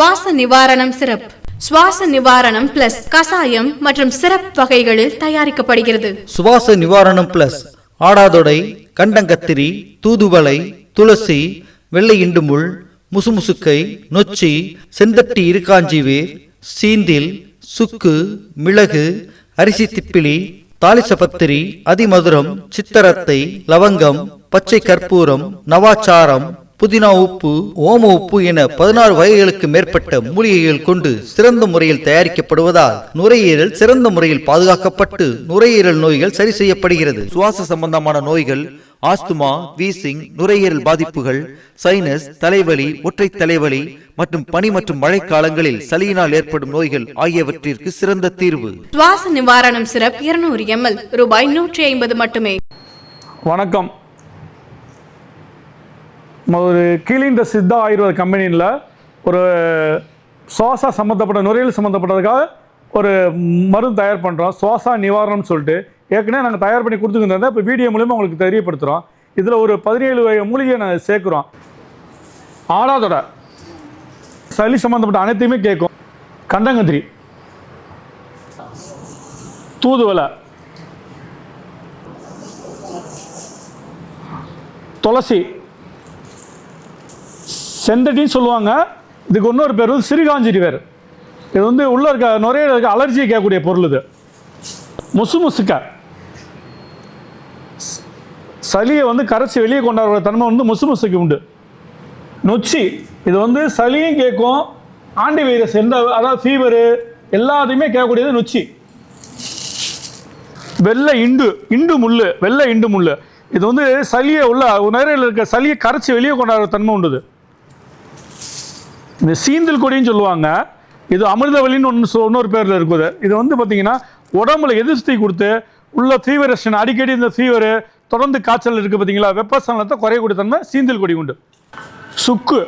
சுவாச நிவாரணம் சிரப் சுவாச நிவாரணம் பிளஸ் கசாயம் மற்றும் சிரப் வகைகளில் தயாரிக்கப்படுகிறது. சுவாச நிவாரணம் பிளஸ் ஆடாதொடை கண்டங்கத்திரி தூதுவளை துளசி வெள்ளை இண்டுமுள் முசுமுசுக்கை நொச்சி செந்தட்டி இருக்காஞ்சி சீந்தில் சுக்கு மிளகு அரிசி திப்பிலி தாலிசபத்திரி அதிமதுரம் சித்தரத்தை லவங்கம் பச்சை கற்பூரம் நவாச்சாரம் புதினா உப்பு ஓம உப்பு என பதினாறு வகைகளுக்கு மேற்பட்ட மூலிகைகள் கொண்டு சிறந்த முறையில் தயாரிக்கப்படுவதால் நுரையீரல் சிறந்த முறையில் பாதுகாக்கப்பட்டு நுரையீரல் நோய்கள் சரி செய்யப்படுகிறது. சுவாச சம்பந்தமான நோய்கள் ஆஸ்துமா வீசிங் நுரையீரல் பாதிப்புகள் சைனஸ் தலைவலி ஒற்றை தலைவலி மற்றும் பனி மற்றும் மழைக்காலங்களில் சளியினால் ஏற்படும் நோய்கள் ஆகியவற்றிற்கு சிறந்த தீர்வு. சுவாச நிவாரணம் சிரப் இருநூறு எம்எல் ரூபாய் நூற்றி ஐம்பது மட்டுமே. வணக்கம். ஒரு கீழின்ற சித்தா ஆயுர்வேத கம்பெனியில் ஒரு சுவாசா சம்மந்தப்பட்ட நுரையீல் சம்மந்தப்பட்டதுக்காக ஒரு மருந்து தயார் பண்ணுறோம் சுவாசா நிவாரணம்னு சொல்லிட்டு. ஏற்கனவே நாங்கள் தயார் பண்ணி கொடுத்துக்கிட்டு இப்போ வீடியோ மூலிமா உங்களுக்கு தெரியப்படுத்துகிறோம் இதில் ஒரு பதினேழு வகை மூலிகையை நாங்கள் சேர்க்குறோம். ஆடாதோட. சளி சம்மந்தப்பட்ட அனைத்தையுமே கேட்கும். கண்டங்கத்திரி. தூதுவளை. துளசி. செந்தட்டின்னு சொல்லுவாங்க. இதுக்கு இன்னொரு பேர் வந்து சிறுகாஞ்சிரி வேர் இது வந்து உள்ளே இருக்க நுரையீரல் இருக்க அலர்ஜியை கேட்கக்கூடிய பொருள் இது. முசு முசுக்க. சளியை வந்து கரைச்சி வெளியே கொண்டாடுற தன்மை வந்து முசு முசுக்கு உண்டு. நொச்சி. இது வந்து சளியும் கேட்கும். ஆண்டி வைரஸ் எந்த அதாவது ஃபீவரு எல்லாத்தையுமே கேட்கக்கூடியது நொச்சி. வெள்ளை இண்டு இண்டு முள்ளு வெள்ளை இண்டு முள்ளு. இது வந்து சளியை உள்ள நுரையீரல் இருக்க சளியை கரைச்சி வெளியே கொண்டாடுற தன்மை உண்டுது இந்த சீந்தல் கொடின்னு சொல்லுவாங்க. இது அமிர்தவல்லின்னு ஒன்று இன்னொரு பேரில் இருக்குது. இது வந்து பார்த்தீங்கன்னா உடம்புல எதிர்த்தி கொடுத்து உள்ள ஃபீவர் அடிக்கடி இந்த ஃபீவர் தொடர்ந்து காய்ச்சல் இருக்குது பார்த்தீங்களா வெப்பசலனத்தை குறையக்கூடிய தன்மை சீந்தல் கொடி உண்டு. சுக்கு.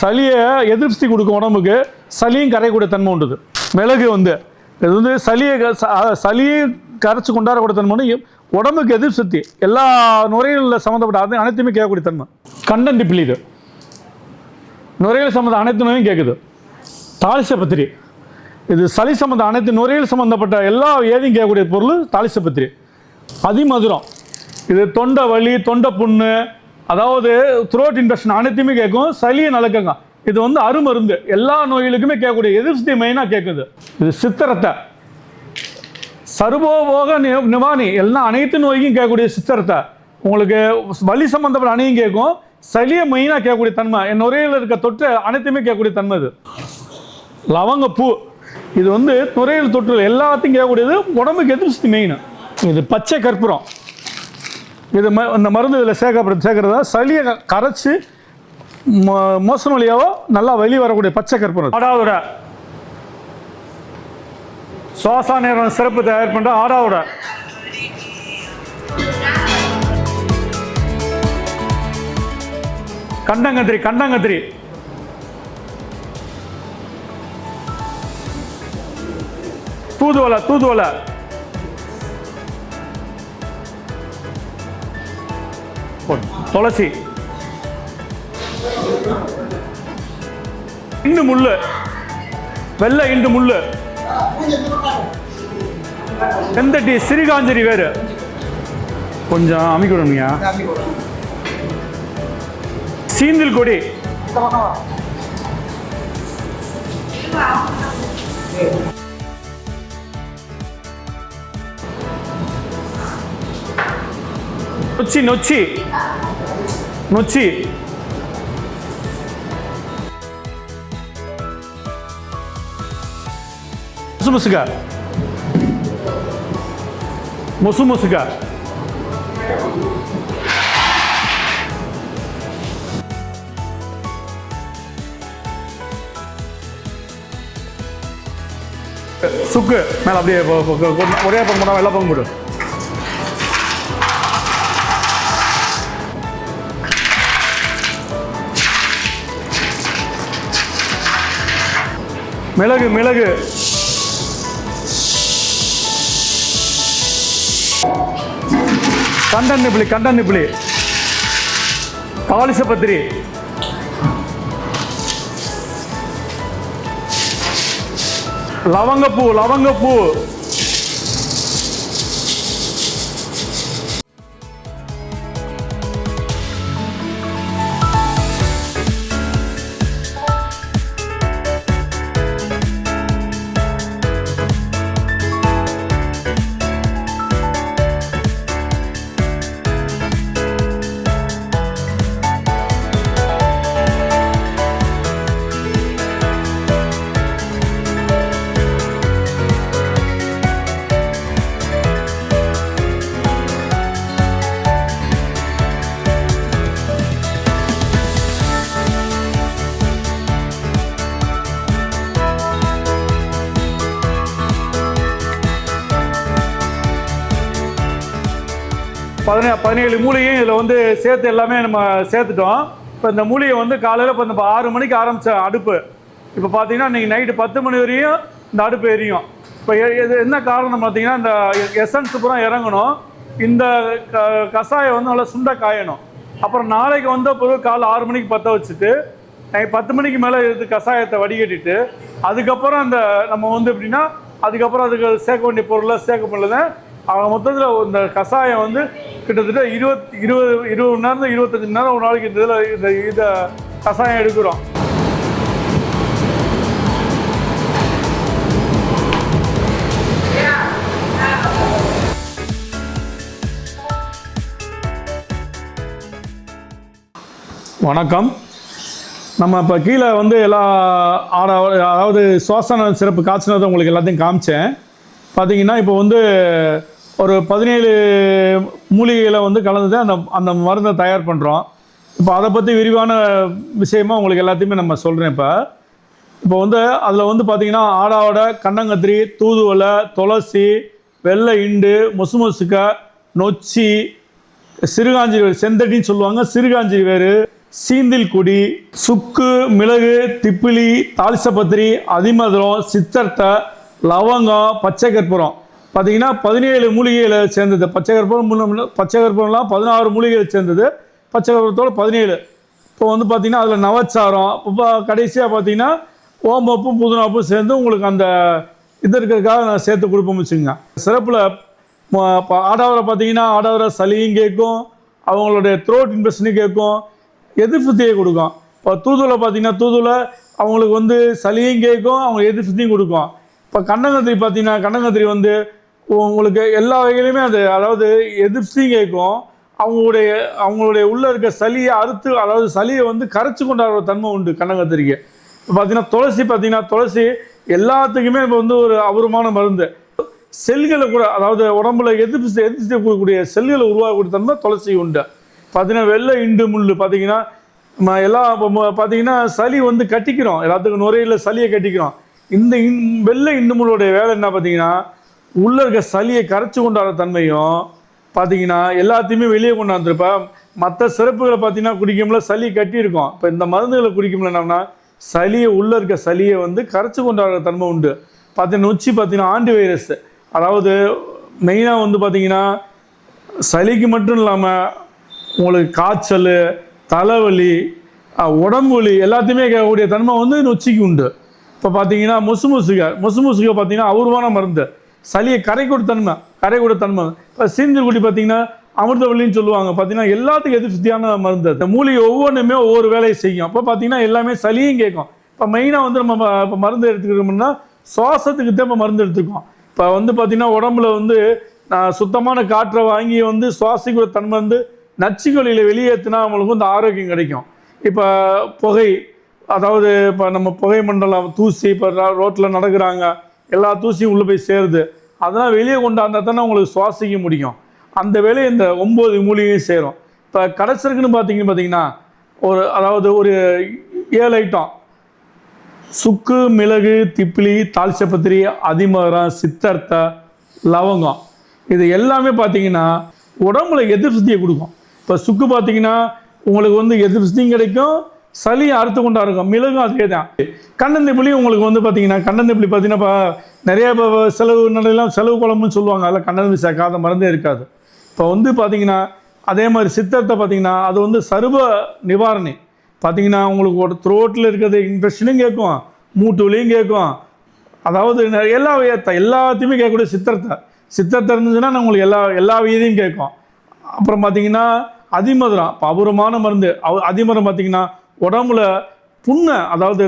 சளியை எதிர்ஸ்தி கொடுக்கும் உடம்புக்கு சளியும் கரையக்கூடிய தன்மை உண்டுது மிளகு வந்து இது வந்து சளியை க- ச- சளியும் கரைச்சி கொண்டாடக்கூடிய தன்மை உண்டு. உடம்புக்கு எதிர் சக்தி எல்லா நுரையில் சம்மந்தப்பட்ட அது அனைத்துமே கேட்கக்கூடிய தன்மை. கண்டன்டிப்பிள் இது. நுரையீரல் சம்மந்த அனைத்து நோயும் கேட்குது. தாலிசபத்திரி இது சளி சம்மந்த அனைத்து நுரையீரல் சம்மந்தப்பட்ட எல்லா ஏதையும் கேட்கக்கூடிய பொருள் தாலிசபத்திரி அதிமதுரம். இது தொண்டை வலி தொண்டை புண்ணு அதாவது த்ரோட் இன்ஃபெக்ஷன் அனைத்தையுமே கேட்கும். சளியை நலக்குங்க. இது வந்து அருமருந்து. எல்லா நோய்களுக்குமே கேட்கக்கூடிய எதிர்ப்பு மெயினாக கேட்குது. இது சித்திரத்தை. சர்வோபோக நி நிவாணி எல்லாம் அனைத்து நோய்க்கும் கேட்கக்கூடிய சித்திரத்தை. உங்களுக்கு வலி சம்மந்தப்பட்ட அணையும் கேட்கும். சளியை மெயினாக கேட்கக்கூடிய தன்மை என் நுரையில் இருக்க தொற்று அனைத்துமே கேட்கக்கூடிய தன்மை இது. லவங்கப்பூ இது வந்து நுரையீரல் தொற்று எல்லாத்தையும் கேட்கக்கூடியது உடம்புக்கு எதிர்ப்பு மெயின் இது பச்சை கற்பூரம். இது ம இந்த மருந்து இதில் சேர்க்கப்படுறது சேர்க்கறதா சளியை கரைச்சி மோ- மோசன வழியாவோ நல்லா வெளியே வரக்கூடிய பச்சை கற்பூரம். ஆடாவோட. சுவாசா நேரம் சிறப்பு தயார் பண்ணுற ஆடாவோட. கண்டங்கத்திரி கண்டங்கத்திரி தூதுவளை தூதுவளை. துளசி. இண்டு முள்ளு. வெள்ளை இண்டு முள்ளு. செந்தட்டி சிறுகாஞ்சரி வேறு. கொஞ்சம் அமைக்கணும்யா சீந்தில் கொடி. நொச்சி நொச்சி. நொச்சி. முசு முசுக. முசு முசுக. சுக்கு. மேல அப்படியே ஒரே பங்கு போடாமல் எல்லா பங்கு போடு மிளகு மிளகு. கண்டன் நிப்பிளி கண்டன் நிப்பிளி தாலிச பத்திரி. லவங்கப்பூ லவங்கப்பூ. பதினே பதினேழு மூலிகையும் இதில் வந்து சேர்த்து எல்லாமே நம்ம சேர்த்துட்டோம். இப்போ இந்த மூலிகை வந்து காலையில் இப்போ இந்த ஆறு மணிக்கு ஆரம்பித்த அடுப்பு. இப்போ பார்த்தீங்கன்னா இன்றைக்கி நைட்டு பத்து மணி வரையும் இந்த அடுப்பு எரியும். இப்போ எ- இது என்ன காரணம் பார்த்தீங்கன்னா இந்த எசன்ஸ் பூரா இறங்கணும். இந்த க கஷாயம் வந்து நல்லா சுண்ட காயணும். அப்புறம் நாளைக்கு வந்த பிறகு காலை ஆறு மணிக்கு பற்ற வச்சுட்டு நைட் பத்து மணிக்கு மேலே இது கஷாயத்தை வடிகட்டிட்டு அதுக்கப்புறம் அந்த நம்ம வந்து எப்படின்னா அதுக்கப்புறம் அதுக்கு சேர்க்க வேண்டிய பொருளை சேர்க்க முடியல அவங்க மொத்தத்தில் இந்த கஷாயம் வந்து கிட்டத்தட்ட இருபத் இருபது இருபது மணி நேரம் இருபத்தஞ்சு மணி நேரம் ஒரு நாளைக்கு இந்த இதில் இந்த இதை கஷாயம் எடுக்கிறோம். வணக்கம். நம்ம இப்போ கீழே வந்து எல்லா ஆட அதாவது சுவாசன சிறப்பு காய்ச்சினதை உங்களுக்கு எல்லாத்தையும் காமிச்சேன். பார்த்தீங்கன்னா இப்போ வந்து ஒரு பதினேழு மூலிகைகளை வந்து கலந்து அந்த அந்த மருந்தை தயார் பண்ணுறோம் இப்போ அதை பற்றி விரிவான விஷயமா உங்களுக்கு எல்லாத்தையுமே நம்ம சொல்கிறேன் இப்போ. இப்போ வந்து அதில் வந்து பார்த்திங்கன்னா ஆடாவோட கண்ணங்கத்திரி தூதுவளை துளசி வெள்ளை இண்டு மொசுமொசுக்க நொச்சி சிறுகாஞ்சி வேறு செந்தட்டின்னு சொல்லுவாங்க சிறுகாஞ்சி வேறு சீந்தில் கொடி சுக்கு மிளகு திப்பிலி தாளிசப்பத்திரி அதிமதுரம் சித்தர்த்தை லவங்கம் பச்சை கற்பூரம் பார்த்தீங்கன்னா பதினேழு மூலிகைகளை சேர்ந்தது. பச்சை கற்பூரம் முன்ன- பச்சை கற்பூரம்லாம் பதினாறு மூலிகைகளை சேர்ந்தது. பச்சை கற்பத்தோடு பதினேழு. இப்போ வந்து பார்த்திங்கன்னா அதில் நவச்சாரம் இப்போ கடைசியாக பார்த்தீங்கன்னா ஓம்பப்பும் புதுனாப்பும் சேர்ந்து உங்களுக்கு அந்த இது இருக்கிறதுக்காக நான் சேர்த்து கொடுப்போம் வச்சுக்கோங்க. சிறப்பில் ஆடாவரை பார்த்தீங்கன்னா ஆடாவரை சளியும் கேட்கும் அவங்களுடைய த்ரோட் இன்ஃபெக்ஷனும் கேட்கும் எதிர்ப்பு கொடுக்கும். இப்போ தூதுவளை பார்த்தீங்கன்னா தூதுவளை அவங்களுக்கு வந்து சளியும் கேட்கும் அவங்க எதிர்ப்புத்தியும் கொடுக்கும். இப்போ கண்ணங்கத்திரி பார்த்தீங்கன்னா கண்ணங்கத்திரி வந்து உங்களுக்கு எல்லா வகையிலுமே அது அதாவது எதிர்ப்பு கேட்கும். அவங்களுடைய அவங்களுடைய உள்ள இருக்க சளியை அறுத்து அதாவது சளியை வந்து கரைச்சு கொண்டாடுற தன்மை உண்டு கண்ணங்கத்திரிக்கை பார்த்தீங்கன்னா துளசி பார்த்தீங்கன்னா துளசி எல்லாத்துக்குமே இப்போ வந்து ஒரு அபூர்வமான மருந்து. செல்களை கூட அதாவது உடம்புல எதிர்ப்பு எதிர்த்து எதிர்ப்பு செல்களை உருவாக்கக்கூடிய தன்மை துளசி உண்டு. பார்த்தீங்கன்னா வெள்ளை இண்டு முள் பார்த்தீங்கன்னா எல்லாம் பார்த்தீங்கன்னா சளி வந்து கட்டிக்கிறோம். எல்லாத்துக்கும் நுரையில் சளியை கட்டிக்கிறோம். இந்த இன் வெள்ளை இண்டு முள்ளுடைய வேலை என்ன பார்த்தீங்கன்னா உள்ளே இருக்க சளியை கரைச்சு கொண்டாடுற தன்மையும் பார்த்தீங்கன்னா எல்லாத்தையுமே வெளியே கொண்டாந்துருப்ப. மற்ற சிறப்புகளை பார்த்தீங்கன்னா குடிக்கும்ல சளி கட்டியிருக்கும். இப்போ இந்த மருந்துகளை குடிக்கும்ல என்னன்னா சளியை உள்ளே இருக்க சளியை வந்து கரைச்சு கொண்டாடுற தன்மை உண்டு. பார்த்தீங்கன்னா நொச்சி பார்த்தீங்கன்னா ஆண்டி வைரஸ். அதாவது மெயினாக வந்து பார்த்தீங்கன்னா சளிக்கு மட்டும் இல்லாமல் உங்களுக்கு காய்ச்சல் தலைவலி உடம்பு வலி எல்லாத்தையுமே கேட்கக்கூடிய தன்மை வந்து நொச்சிக்கு உண்டு. இப்போ பார்த்தீங்கன்னா முசு முசுக முசு முசுக பார்த்தீங்கன்னா அபூர்வமான மருந்து. சளியை கரை கொடுத்த தன்மை கரை கொடுத்த தன்மை. இப்போ சீந்தில்குடி பார்த்தீங்கன்னா அமிர்தவள்ளின்னு சொல்லுவாங்க. பார்த்தீங்கன்னா எல்லாத்துக்கும் எது சுத்தியான மருந்து இந்த மூலிகை ஒவ்வொன்றுமே ஒவ்வொரு வேலையை செய்யும். அப்போ பார்த்தீங்கன்னா எல்லாமே சளியும் கேட்கும். இப்போ மெயினாக வந்து நம்ம இப்போ மருந்து எடுத்துக்கிறோம்னா சுவாசத்துக்கு தான் இப்போ மருந்து எடுத்துக்கோம். இப்போ வந்து பார்த்தீங்கன்னா உடம்புல வந்து நான் சுத்தமான காற்றை வாங்கி வந்து சுவாசிக்கிற தன்மை வந்து நச்சுக்கொலியில் வெளியேற்றினா அவங்களுக்கு வந்து ஆரோக்கியம் கிடைக்கும். இப்போ புகை அதாவது இப்போ நம்ம புகை மண்டலம் தூசி இப்போ ரோட்டில் நடக்கிறாங்க. எல்லா தூசியும் உள்ளே போய் சேருது. அதெல்லாம் வெளியே கொண்டாந்தா தானே உங்களுக்கு சுவாசிக்க முடியும். அந்த வேலையை இந்த ஒம்பது மூலிகையும் சேரும். இப்போ கடைசிருக்குன்னு பார்த்தீங்கன்னு பார்த்தீங்கன்னா ஒரு அதாவது ஒரு ஏழு ஐட்டம் சுக்கு மிளகு திப்பிலி தாழ்ச்சப்பத்திரி அதிமரம் சித்தர்த்த லவங்கம். இது எல்லாமே பார்த்தீங்கன்னா உடம்புல எதிர்ப்பு சக்தியை கொடுக்கும். இப்போ சுக்கு பார்த்தீங்கன்னா உங்களுக்கு வந்து எதிர்ப்பு சக்தியும் கிடைக்கும் சளியை அறுத்து கொண்டா இருக்கும் மிளகும் அதே தான் கண்ணந்தெப்பிலி உங்களுக்கு வந்து பார்த்தீங்கன்னா கண்ணந்தெப்பிலி பார்த்தீங்கன்னா இப்போ நிறைய செலவு நடையெல்லாம் செலவு குழம்புன்னு சொல்லுவாங்க. அதில் கண்ணந்தெப்பி சேர்க்காத மருந்தே இருக்காது. இப்போ வந்து பார்த்தீங்கன்னா அதே மாதிரி சித்தத்தை பார்த்தீங்கன்னா அது வந்து சருப நிவாரணி. பார்த்தீங்கன்னா உங்களுக்கு ஒரு த்ரோட்டில் இருக்கிறது இன்ஃபெக்ஷனும் கேட்கும். மூட்டு வலியும் கேட்கும். அதாவது எல்லா எல்லாத்தையுமே கேட்கக்கூடிய சித்திரத்தை. சித்திரத்தை இருந்துச்சுன்னா உங்களுக்கு எல்லா எல்லா வியதையும் கேட்கும். அப்புறம் பார்த்தீங்கன்னா அதிமதுரம் இப்போ அபூர்வமான மருந்து. அவ- அதிமரம் பார்த்தீங்கன்னா உடம்புல புண்ணை அதாவது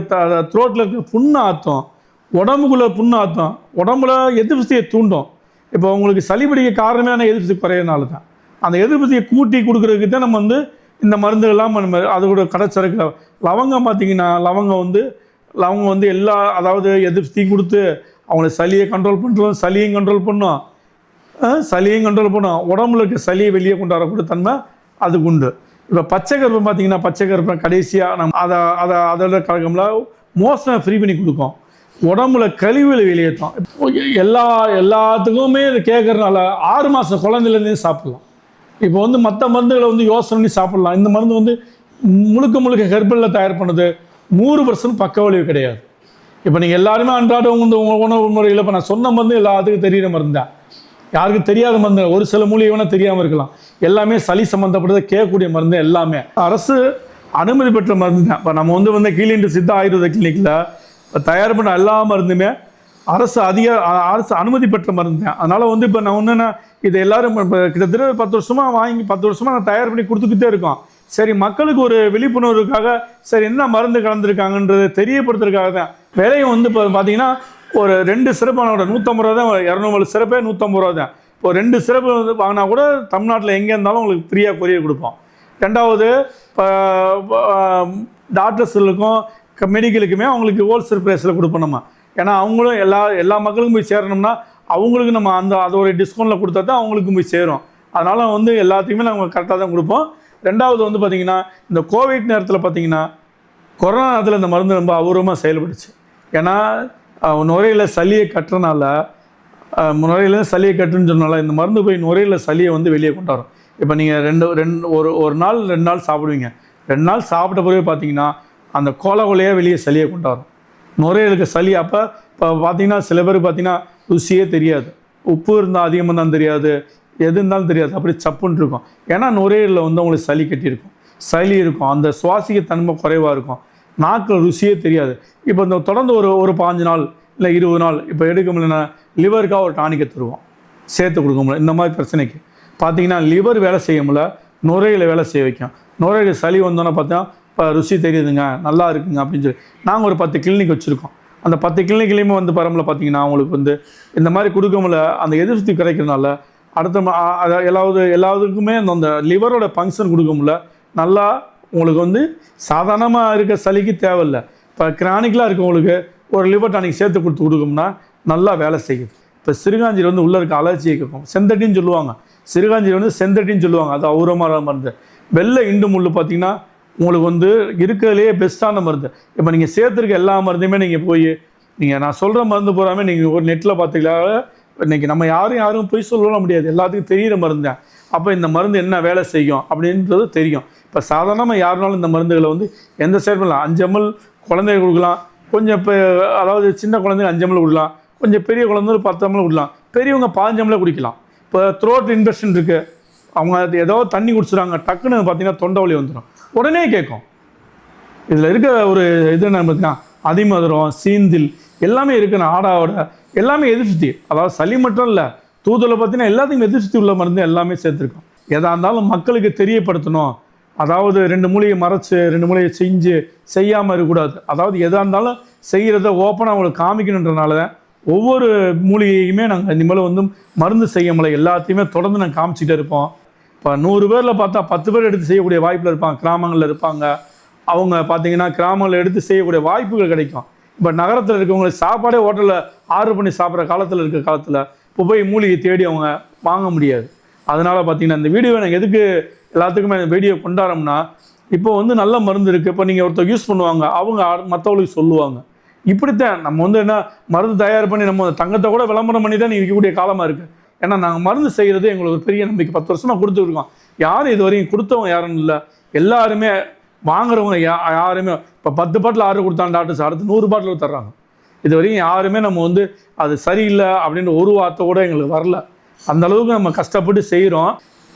த்ரோட்டில் இருக்க புண்ணு ஆற்றும் உடம்புக்குள்ள புண்ணு ஆற்றும் உடம்புல எதிர்ப்பு சக்தியை தூண்டும். இப்போ உங்களுக்கு சளி பிடிக்க காரணமே எதிர்ப்பு சக்தி தான் அந்த எதிர்ப்பு சக்தியை கூட்டி கொடுக்குறதுக்கு தான் நம்ம வந்து இந்த மருந்துகள்லாம் நம்ம அதோட கடைச்சரக்கு லவங்கம் பார்த்தீங்கன்னா லவங்கம் வந்து லவங்கம் வந்து எல்லா அதாவது எதிர்ப்பு கொடுத்து அவங்கள சளியை கண்ட்ரோல் பண்ணுறோம் சளியும் கண்ட்ரோல் பண்ணும். சளியும் கண்ட்ரோல் பண்ணும். உடம்புல இருக்க சளியை வெளியே கொண்டு வரக்கூடிய தன்மை அதுக்கு உண்டு. இப்போ பச்சை கருப்பு பார்த்தீங்கன்னா பச்சை கருப்பை கடைசியாக நம்ம அதை அதை அதோட கழகம்ல மோசனை ஃப்ரீ பண்ணி கொடுக்கும். உடம்புல கழிவுகளை வெளியேற்றும். இப்போ எல்லா எல்லாத்துக்குமே இது கேட்கறதுனால ஆறு மாதம் குழந்தையிலேருந்தே சாப்பிட்லாம். இப்போ வந்து மற்ற மருந்துகளை வந்து யோசனை பண்ணி சாப்பிட்லாம். இந்த மருந்து வந்து முழுக்க முழுக்க ஹெர்பலில் தயார் பண்ணுது. நூறு பர்சன்ட் பக்க விளைவு கிடையாது. இப்போ நீங்கள் எல்லாருமே அன்றாடம் வந்து உங்கள் உணவு முறையில் இப்போ நான் சொன்ன மருந்து எல்லாத்துக்கும் தெரியிற மருந்து தான் யாருக்கும் தெரியாத மருந்து ஒரு சில மூலிகை வேணால் தெரியாமல் இருக்கலாம். எல்லாமே சளி சம்மந்தப்பட்டதை கேட்கக்கூடிய மருந்து எல்லாமே. அரசு அனுமதி பெற்ற மருந்து தான். இப்போ நம்ம வந்து வந்து கீழின்று சித்த ஆயுர்வேத கிளினிக்கில் இப்போ தயார் பண்ண எல்லா மருந்துமே அரசு அதிக அரசு அனுமதி பெற்ற மருந்து தான். அதனால் வந்து இப்போ நான் ஒன்று இது எல்லாரும் இப்போ கிட்டத்தட்ட பத்து வருஷமாக வாங்கி பத்து வருஷமாக நான் தயார் பண்ணி கொடுத்துக்கிட்டே இருக்கோம். சரி மக்களுக்கு ஒரு விழிப்புணர்வுக்காக சரி என்ன மருந்து கலந்துருக்காங்கன்றதை தெரியப்படுத்துறதுக்காக தான். விலையும் வந்து இப்போ பார்த்தீங்கன்னா ஒரு ரெண்டு சிறப்பு சிறப்பானோட நூற்றம்பது ரூபா தான் இரநூறு சிறப்பே நூற்றம்பது ரூபா தான். இப்போ ரெண்டு சிறப்பு வந்து வாங்கினா கூட தமிழ்நாட்டில் எங்கே இருந்தாலும் உங்களுக்கு ஃப்ரீயாக கொரியர் கொடுப்போம். ரெண்டாவது இப்போ டாக்டர்ஸுகளுக்கும் மெடிக்கலுக்குமே அவங்களுக்கு ஹோல்சேல் ப்ரைஸில் கொடுப்போம் நம்ம. ஏன்னா அவங்களும் எல்லா எல்லா மக்களுக்கும் போய் சேரணும்னா அவங்களுக்கு நம்ம அந்த அதோட டிஸ்கவுண்ட்டில் கொடுத்தா தான் அவங்களுக்கும் போய் சேரும். அதனால் வந்து எல்லாத்தையுமே நாங்கள் கரெக்டாக தான் கொடுப்போம். ரெண்டாவது வந்து பார்த்திங்கன்னா இந்த கோவிட் நேரத்தில் பார்த்திங்கன்னா கொரோனா நேரத்தில் இந்த மருந்து ரொம்ப அபூர்வமாக செயல்பட்டுச்சு. ஏன்னா நுரையில் சளியை கட்டுறனால நுரையில் சளியை கட்டுன்னு சொன்னால இந்த மருந்து போய் நுரையில் சளியை வந்து வெளியே கொண்டு வரும். இப்போ நீங்கள் ரெண்டு ரெண்டு ஒரு ஒரு நாள் ரெண்டு நாள் சாப்பிடுவீங்க. ரெண்டு நாள் சாப்பிட்ட பிறகு பார்த்தீங்கன்னா அந்த கோல கொலையாக வெளியே சளியை கொண்டு வரும். நுரையீரலுக்கு சளி அப்போ இப்போ பார்த்தீங்கன்னா சில பேர் பார்த்தீங்கன்னா ருசியே தெரியாது. உப்பு இருந்தால் அதிகமாக தான் தெரியாது. எது இருந்தாலும் தெரியாது. அப்படி சப்புன்னு இருக்கும். ஏன்னா நுரையீரலில் வந்து உங்களுக்கு சளி கட்டியிருக்கும். சளி இருக்கும். அந்த சுவாசிக்க தன்மை குறைவாக இருக்கும். நாக்கில் ருசியே தெரியாது. இப்போ இந்த தொடர்ந்து ஒரு ஒரு பாஞ்சு நாள் இல்லை இருபது நாள் இப்போ எடுக்க முடியலன்னா லிவருக்காக ஒரு டானிக்கை தருவோம். சேர்த்து கொடுக்க முடியல. இந்த மாதிரி பிரச்சனைக்கு. பார்த்தீங்கன்னா லிவர் வேலை செய்ய முடியல. நுரையில் வேலை செய்ய வைக்கும். நுரையில் சளி வந்தோன்னே பார்த்தா இப்போ ருசி தெரியுதுங்க. நல்லா இருக்குங்க. அப்படின்னு சொல்லி. நாங்கள் ஒரு பத்து கிளினிக் வச்சுருக்கோம். அந்த பத்து கிளினிக்லேயுமே வந்து பரம்பல பார்த்தீங்கன்னா அவங்களுக்கு வந்து இந்த மாதிரி கொடுக்க முடியல. அந்த எதிர்ப்பு கிடைக்கிறதுனால அடுத்த எல்லாவது எல்லாத்துக்குமே அந்த- அந்த லிவரோட ஃபங்க்ஷன் கொடுக்க முடியல. நல்லா உங்களுக்கு வந்து சாதாரணமாக இருக்க சளிக்கு தேவையில்லை. இப்போ கிரானிக்கலாக இருக்கவங்களுக்கு ஒரு லிவர் டானிக் சேர்த்து கொடுத்து கொடுக்கோம்னா நல்லா வேலை செய்யுது இப்போ சிறுகாஞ்சியில் வந்து உள்ளே இருக்க அலர்ஜியை கேட்கும். செந்தட்டின்னு சொல்லுவாங்க. சிறுகாஞ்சியில் வந்து செந்தட்டின்னு சொல்லுவாங்க. அது அவுரமான மருந்து. வெள்ளை இண்டு முள்ளு பார்த்தீங்கன்னா உங்களுக்கு வந்து இருக்கிறதுலேயே பெஸ்ட்டான மருந்து. இப்போ நீங்கள் சேர்த்துருக்க எல்லா மருந்துமே நீங்கள் போய் நீங்கள் நான் சொல்கிற மருந்து பூராமே நீங்கள் ஒரு நெட்டில் பார்த்துக்கலாம் இன்றைக்கி நம்ம யாரும் யாரும் போய் சொல்ல முடியாது. எல்லாத்துக்கும் தெரியிற மருந்து தான் அப்போ இந்த மருந்து என்ன வேலை செய்யும் அப்படின்றது தெரியும். இப்போ சாதாரணமாக யாருனாலும் இந்த மருந்துகளை வந்து எந்த சேர்ப்பில் அஞ்சு எம்எல் குழந்தைங்க கொடுக்கலாம். கொஞ்சம் இப்போ அதாவது சின்ன குழந்தைங்க அஞ்சு எம்எல் கொடுக்கலாம். கொஞ்சம் பெரிய குழந்தை ஒரு பத்து எம்எல் கொடுக்கலாம். பெரியவங்க பதினஞ்சு எம்எல் குடிக்கலாம். இப்போ த்ரோட் இன்ஃபெக்ஷன் இருக்குது அவங்க அது ஏதோ தண்ணி குடிச்சிடுறாங்க. டக்குன்னு பார்த்தீங்கன்னா தொண்டை வலி வந்துடும் உடனே கேட்கும். இதில் இருக்க ஒரு இது என்ன பார்த்தீங்கன்னா அதிமதுரம் சீந்தில் எல்லாமே இருக்குன்னு ஆடாவோட எல்லாமே எதிர்சுத்தி அதாவது சளி மட்டும் இல்லை தூதுல பார்த்தீங்கன்னா எல்லாத்துக்கும் எதிர்சுத்தி உள்ள மருந்து எல்லாமே சேர்த்துருக்கோம். எதாக இருந்தாலும் மக்களுக்கு தெரியப்படுத்தணும். அதாவது ரெண்டு மூலையை மறைச்சு ரெண்டு மூலையை செஞ்சு செய்யாமல் இருக்கக்கூடாது. அதாவது எதாக இருந்தாலும் செய்கிறத ஓப்பனாக அவங்களுக்கு காமிக்கணுன்றனால ஒவ்வொரு மூலிகையுமே நாங்கள் இனிமேல் வந்து மருந்து செய்ய முடியல. எல்லாத்தையுமே தொடர்ந்து நாங்கள் காமிச்சிட்டே இருப்போம். இப்போ நூறு பேரில் பார்த்தா பத்து பேர் எடுத்து செய்யக்கூடிய வாய்ப்பில் இருப்பாங்க. கிராமங்களில் இருப்பாங்க. அவங்க பார்த்தீங்கன்னா கிராமங்களில் எடுத்து செய்யக்கூடிய வாய்ப்புகள் கிடைக்கும். இப்போ நகரத்தில் இருக்கவங்களுக்கு சாப்பாடே ஹோட்டலில் ஆர்டர் பண்ணி சாப்பிட்ற காலத்தில் இருக்க காலத்தில் இப்போ போய் மூலிகை தேடி அவங்க வாங்க முடியாது. அதனால் பார்த்தீங்கன்னா இந்த வீடியோ எனக்கு எதுக்கு எல்லாத்துக்குமே அந்த வீடியோ கொண்டாடுறோம்னா இப்போ வந்து நல்ல மருந்து இருக்குது இப்போ நீங்கள் ஒருத்தர் யூஸ் பண்ணுவாங்க அவங்க மற்றவங்களுக்கு சொல்லுவாங்க. இப்படித்தான் நம்ம வந்து என்ன மருந்து தயார் பண்ணி நம்ம தங்கத்தை கூட விளம்பரம் பண்ணி தான் இருக்கக்கூடிய காலமாக இருக்குது ஏன்னா நாங்கள் மருந்து செய்கிறது எங்களுக்கு ஒரு பெரிய நம்பிக்கை. பத்து வருஷமாக கொடுத்துருக்கோம். யாரும் இது வரைக்கும் கொடுத்தவங்க யாரும் இல்லை. எல்லாருமே வாங்குறவங்க யா யாருமே இப்போ பத்து பாட்டில் ஆர்டர் கொடுத்தாங்க டாக்டர்ஸ் அடுத்து நூறு பாட்டில் தர்றாங்க. இது வரைக்கும் யாருமே நம்ம வந்து அது சரியில்லை அப்படின்ற ஒரு வார்த்தை கூட எங்களுக்கு வரல. அந்த அளவுக்கு நம்ம கஷ்டப்பட்டு செய்கிறோம்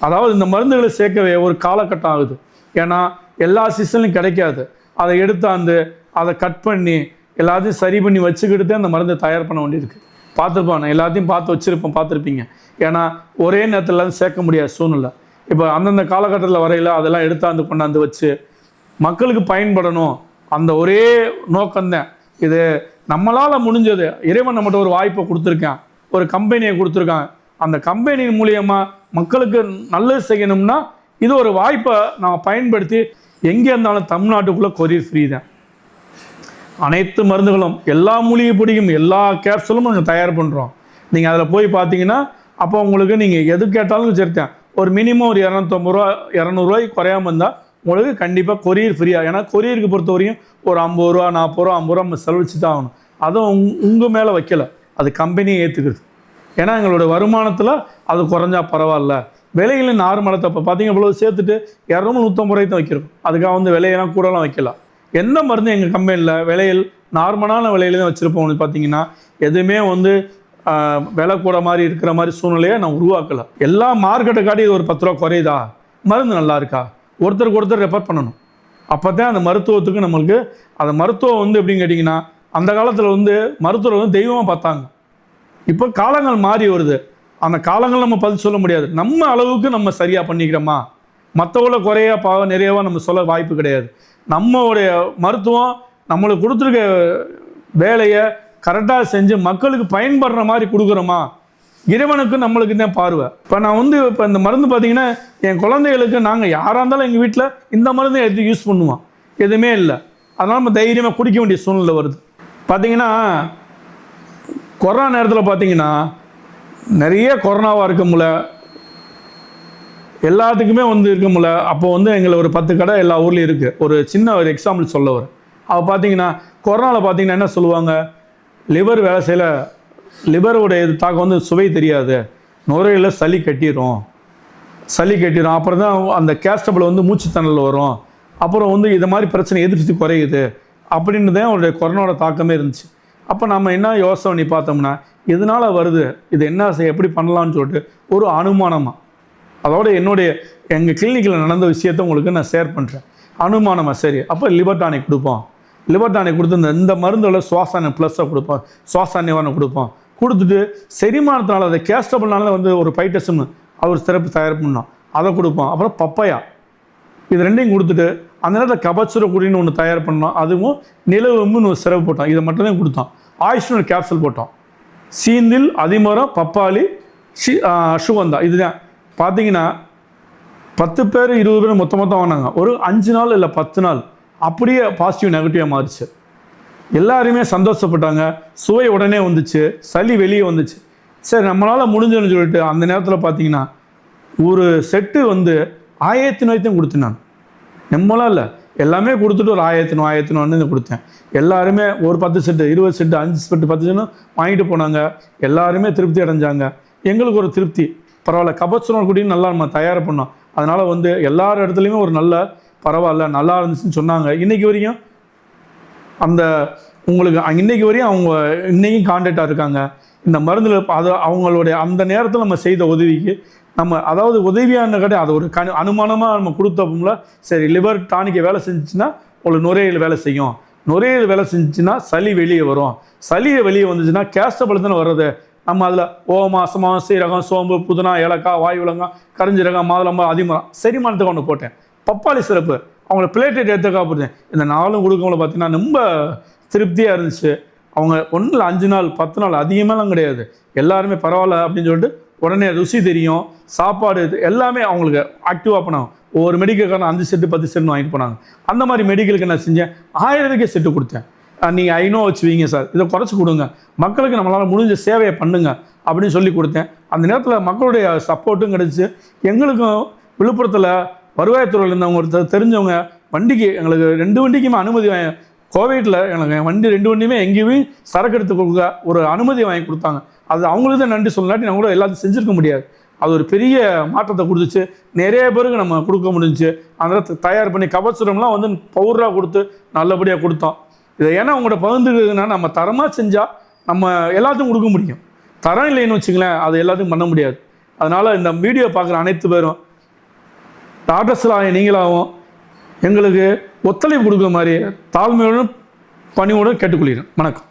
அதாவது இந்த மருந்துகளை சேர்க்கவே ஒரு காலகட்டம் ஆகுது. ஏன்னா எல்லா சீசன்லையும் கிடைக்காது. அதை எடுத்தாந்து அதை கட் பண்ணி எல்லாத்தையும் சரி பண்ணி வச்சுக்கிட்டு தான் அந்த மருந்தை தயார் பண்ண வேண்டியிருக்கு. பார்த்துருப்போம் நான் எல்லாத்தையும் பார்த்து வச்சுருப்போம் பார்த்துருப்பீங்க. ஏன்னா ஒரே நேரத்தில் எல்லாத்தையும் சேர்க்க முடியாத சூழ்நிலை. இப்போ அந்தந்த காலகட்டத்தில் வரையில அதெல்லாம் எடுத்தாந்து கொண்டாந்து வச்சு மக்களுக்கு பயன்படணும். அந்த ஒரே நோக்கம்தான். இது நம்மளால் முடிஞ்சது. இறைவன் நம்மகிட்ட ஒரு வாய்ப்பை கொடுத்துருக்கான். ஒரு கம்பெனியை கொடுத்துருக்கான். அந்த கம்பெனி மூலியமாக மக்களுக்கு நல்லது செய்யணும்னா இது ஒரு வாய்ப்பை நாம் பயன்படுத்தி எங்கே இருந்தாலும் தமிழ்நாட்டுக்குள்ளே கொரியர் ஃப்ரீ தான். அனைத்து மருந்துகளும் எல்லா மூலிகை பொடியும் எல்லா கேப்சூலும் நாங்கள் தயார் பண்ணுறோம் நீங்கள் அதில் போய் பார்த்தீங்கன்னா அப்போ உங்களுக்கு நீங்கள் எது கேட்டாலும் சரித்தேன் ஒரு மினிமம் ஒரு இரநூத்தம்பது ரூபா இரநூறுவாய்க்கு குறையாமல் இருந்தால் உங்களுக்கு கண்டிப்பாக கொரியர் ஃப்ரீயாக ஏன்னா கொரியருக்கு பொறுத்த வரையும் ஒரு ஐம்பது ரூபா நாற்பது ரூபா ஐம்பது ரூபா நம்ம செலவழிச்சு தான் ஆகணும். அதுவும் உங் உங்கள் மேலே வைக்கல. அது கம்பெனியை ஏற்றுக்குது ஏன்னா எங்களோட வருமானத்தில் அது குறைஞ்சா பரவாயில்ல. விலையில நார்மலத்தை இப்போ பார்த்தீங்க இவ்வளோ சேர்த்துட்டு இரநூறு நூற்றம்பது ரூபாய்க்கு தான் வைக்கிறோம். அதுக்காக வந்து விலையெல்லாம் கூடலாம் வைக்கலாம் எந்த மருந்து எங்கள் கம்பெனியில் விலையில் நார்மலான விலையில தான் வச்சுருப்போம் பார்த்தீங்கன்னா எதுவுமே வந்து விலை கூட மாதிரி இருக்கிற மாதிரி சூழ்நிலையை நான் உருவாக்கலை. எல்லா மார்க்கெட்டை காட்டி இது ஒரு பத்து ரூபா குறையுதா? மருந்து நல்லா இருக்கா? ஒருத்தருக்கு ஒருத்தர் ரெஃபர் பண்ணணும். அப்போ தான் அந்த மருத்துவத்துக்கு நம்மளுக்கு அந்த மருத்துவம் வந்து எப்படின்னு கேட்டிங்கன்னா அந்த காலத்தில் வந்து மருத்துவர் வந்து தெய்வமாக பார்த்தாங்க. இப்போ காலங்கள் மாறி வருது. அந்த காலங்கள் நம்ம பதில் சொல்ல முடியாது. நம்ம அளவுக்கு நம்ம சரியாக பண்ணிக்கிறோமா? மற்றவங்கள குறையா பாவ நிறையவா நம்ம சொல்ல வாய்ப்பு கிடையாது. நம்மளுடைய மருத்துவம் நம்மளுக்கு கொடுத்துருக்க வேலையை கரெக்டாக செஞ்சு மக்களுக்கு பயன்படுற மாதிரி கொடுக்குறோமா? இறைவனுக்கு நம்மளுக்கு தான் பார்வை. இப்போ நான் வந்து இப்போ இந்த மருந்து பார்த்தீங்கன்னா என் குழந்தைகளுக்கு நாங்கள் யாராக இருந்தாலும் எங்கள் வீட்டில் இந்த மருந்து எடுத்து யூஸ் பண்ணுவோம். எதுவுமே இல்லை. அதனால் நம்ம தைரியமாக குடிக்க வேண்டிய சூழ்நிலை வருது. பார்த்தீங்கன்னா கொரோனா நேரத்தில் பார்த்தீங்கன்னா நிறைய கொரோனாவாக இருக்கும்ல எல்லாத்துக்குமே வந்து இருக்கும்ல அப்போ வந்து எங்களை ஒரு பத்து கடை எல்லா ஊர்லேயும் இருக்குது ஒரு சின்ன ஒரு எக்ஸாம்பிள் சொல்ல வரும் அவள் பார்த்தீங்கன்னா கொரோனாவில் பார்த்தீங்கன்னா என்ன சொல்லுவாங்க? லிவர் வேலை செய்யல. லிவருடைய இது தாக்கம் வந்து சுவை தெரியாது. நுரையில் சளி கட்டிடும் சளி கட்டிடும் அப்புறம் தான் அந்த கேஸ்டபிள் வந்து மூச்சுத்தணல் வரும். அப்புறம் வந்து இது மாதிரி பிரச்சனை எதிர்ப்பு குறையுது. அப்படின்னு தான் அவருடைய கொரோனாவோட தாக்கமே இருந்துச்சு. அப்போ நம்ம என்ன யோசனை பண்ணி பார்த்தோம்னா எதனால் வருது? இது என்ன செய்ய எப்படி பண்ணலாம்னு சொல்லிட்டு ஒரு அனுமானமாக அதோட என்னுடைய எங்கள் கிளினிக்கில் நடந்த விஷயத்த உங்களுக்கு நான் ஷேர் பண்ணுறேன் அனுமானமாக சரி. அப்போ லிவர் டானிக் கொடுப்போம். லிவர் டானிக் கொடுத்து இந்த இந்த மருந்தோட சுவாசான ப்ளஸ்ஸை கொடுப்போம். சுவாச நிவாரணம் கொடுப்போம். கொடுத்துட்டு செரிமானத்தினால அதை கேஸ்டபிள்னால வந்து ஒரு பைட்டசம் அவர் சிறப்பு தயார் பண்ணோம். அதை கொடுப்போம். அப்புறம் பப்பையா இது ரெண்டையும் கொடுத்துட்டு அந்த நேரத்தில் கபச்சுர குடின்னு ஒன்று தயார் பண்ணோம் அதுவும் நிலவும்னு ஒரு சிறப்பு போட்டோம் இதை மட்டும் தான் கொடுத்தோம் ஆயுஷ்னு ஒரு கேப்சூல் போட்டோம் சீந்தில் அதிமரம் பப்பாளி ஷி அஷுவந்தா இதுதான். பார்த்தீங்கன்னா பத்து பேர் இருபது பேர் மொத்த மொத்தம் வாங்கினாங்க. ஒரு அஞ்சு நாள் இல்லை பத்து நாள். அப்படியே பாசிட்டிவ் நெகட்டிவாக மாறிச்சு. எல்லாருமே சந்தோஷப்பட்டாங்க. சுவை உடனே வந்துச்சு. சளி வெளியே வந்துச்சு. சரி நம்மளால் முடிஞ்சுன்னு சொல்லிட்டு அந்த நேரத்தில் பார்த்தீங்கன்னா ஒரு செட்டு வந்து ஆயிரத்தி நோயத்தையும் கொடுத்தேன் நான். நம்மளாம் இல்லை. எல்லாமே கொடுத்துட்டு ஒரு ஆயிரத்தி நூ ஆயிரத்தி நூறு கொடுத்தேன். எல்லாருமே ஒரு பத்து செட்டு இருபது செட்டு அஞ்சு செட்டு பத்து செட்டு வாங்கிட்டு போனாங்க. எல்லாருமே திருப்தி அடைஞ்சாங்க. எங்களுக்கு ஒரு திருப்தி. பரவாயில்ல. கபசுரம் குடின்னு நல்லா நம்ம தயார் பண்ணோம். அதனால் வந்து எல்லார் இடத்துலையுமே ஒரு நல்ல பரவாயில்ல நல்லா இருந்துச்சுன்னு சொன்னாங்க. இன்றைக்கி வரையும் அந்த உங்களுக்கு இன்றைக்கி வரையும் அவங்க இன்றைக்கும் கான்டாக்டாக இருக்காங்க. இந்த மருந்தில் அது அவங்களுடைய அந்த நேரத்தில் நம்ம செய்த உதவிக்கு நம்ம அதாவது உதவியான கிடையாது அது ஒரு கனு அனுமானமாக நம்ம கொடுத்தோம்ல சரி லிவர் டானிக்கு வேலை செஞ்சுச்சுன்னா உங்களுக்கு நுரையீரல் வேலை செய்யும். நுரையீரல் வேலை செஞ்சுச்சுன்னா சளி வெளியே வரும். சளியை வெளியே வந்துச்சுன்னா கேஸ்டபிள் தானே வர்றது. நம்ம அதில் ஓமா அசமா சீரகம் சோம்பு புதினா ஏலக்காய் வாயுலங்கம் கரிஞ்சீரகம் மாதுளம்பா அதிமரம் செரிமானத்துக்கு ஒன்று போட்டேன். பப்பாளி சிறப்பு அவங்கள பிளேட்டட் எடுத்துக்கா போட்டேன் இந்த நாளும் கொடுக்கவங்கள பார்த்தீங்கன்னா ரொம்ப திருப்தியாக இருந்துச்சு. அவங்க ஒன்றில் அஞ்சு நாள் பத்து நாள் அதிகமாகலாம் கிடையாது. எல்லாருமே பரவாயில்ல அப்படின்னு சொல்லிட்டு உடனே ருசி தெரியும் சாப்பாடு இது எல்லாமே அவங்களுக்கு ஆக்டிவாக பண்ணாங்க. ஒவ்வொரு மெடிக்கல்காரன் அஞ்சு செட்டு பத்து செட்னு வாங்கிட்டு போனாங்க. அந்த மாதிரி மெடிக்கலுக்கு என்ன செஞ்சேன்? ஆயிரம் ரூபாய்க்கு செட்டு கொடுத்தேன் நீங்கள் ஐநோ வச்சுவீங்க சார் இதை குறைச்சி கொடுங்க. மக்களுக்கு நம்மளால் முடிஞ்ச சேவையை பண்ணுங்க அப்படின்னு சொல்லி கொடுத்தேன். அந்த நேரத்தில் மக்களுடைய சப்போர்ட்டும் கிடச்சி எங்களுக்கும் விழுப்புரத்தில் வருவாய்த்துறையில் இருந்தவங்க ஒருத்தர் தெரிஞ்சவங்க வண்டிக்கு எங்களுக்கு ரெண்டு வண்டிக்குமே அனுமதி வாங்கி கோவிட்டில் எனக்கு வண்டி ரெண்டு வண்டியுமே எங்கேயுமே சரக்கு எடுத்து கொடுக்க ஒரு அனுமதி வாங்கி கொடுத்தாங்க. அது அவங்களுக்கு தான் நன்றி சொல்லாட்டி நான் கூட எல்லாத்தையும் செஞ்சுருக்க முடியாது. அது ஒரு பெரிய மாற்றத்தை கொடுத்துச்சு. நிறைய பேருக்கு நம்ம கொடுக்க முடிஞ்சுச்சு. அந்த தயார் பண்ணி கபசுரம்லாம் வந்து பவுடராக கொடுத்து நல்லபடியாக கொடுத்தோம். இதை ஏன்னா உங்களோட பகிர்ந்துக்கிறதுனா நம்ம தரமாக செஞ்சால் நம்ம எல்லாத்துக்கும் கொடுக்க முடியும். தரம் இல்லைன்னு வச்சுங்களேன் அது எல்லாத்தையும் பண்ண முடியாது. அதனால் இந்த வீடியோ பார்க்குற அனைத்து பேரும் டாக்டர்ஸ்லாம் நீங்களாகவும் எங்களுக்கு ஒத்துழைப்பு கொடுக்குற மாதிரி தாழ்மையோடும் பணியோடும் கேட்டுக்கொள்கிறேன். வணக்கம்.